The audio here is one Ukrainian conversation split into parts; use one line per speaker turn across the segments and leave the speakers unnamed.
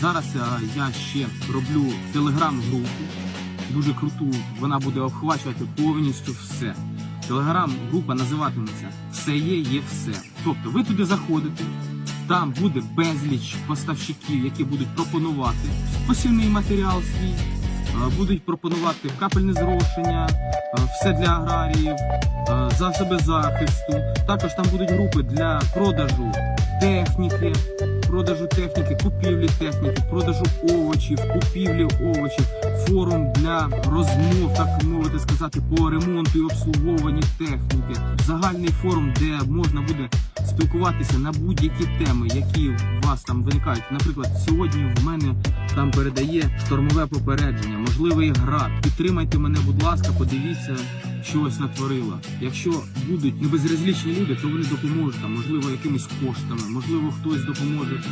Зараз е, я ще роблю телеграм-групу, дуже круту. Вона буде охвачувати повністю все. Телеграм-група називатиметься Все є, є все. Тобто ви туди заходите, там буде безліч поставщиків, які будуть пропонувати посівний матеріал свій, е, будуть пропонувати капельне зрошення, е, все для аграріїв, засоби захисту. Також там будуть групи для продажу техніки, продажу техніки, купівлі техніки, продажу овочів, купівлі овочів, форум для розмов, так мовити сказати, по ремонту і обслуговуванню техніки, загальний форум, де можна буде спілкуватися на будь-які теми, які у вас там виникають. Наприклад, сьогодні в мене там передає штормове попередження, можливий град. Підтримайте мене, будь ласка, подивіться, що ось натворила. Якщо будуть небезразлічні люди, то вони допоможуть там, можливо, якимись коштами, можливо, хтось допоможе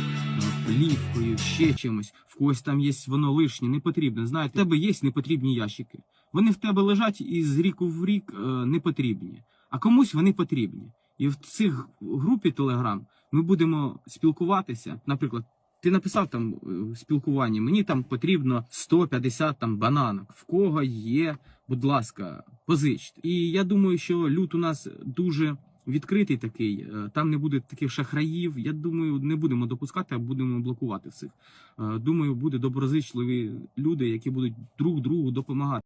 плівкою, ще чимось. В когось там є воно лишнє, не потрібне. Знаєте, в тебе є непотрібні ящики. Вони в тебе лежать і з ріку в рік е, не потрібні, а комусь вони потрібні. І в цих групі Телеграм ми будемо спілкуватися. Наприклад, ти написав там е, спілкування, мені там потрібно 150 там бананок. В кого є, будь ласка, позичте. І я думаю, що люд у нас дуже відкритий такий. е, Там не буде таких шахраїв. Я думаю, не будемо допускати, а будемо блокувати всіх. Е, Думаю, буде доброзичливі люди, які будуть друг другу допомагати.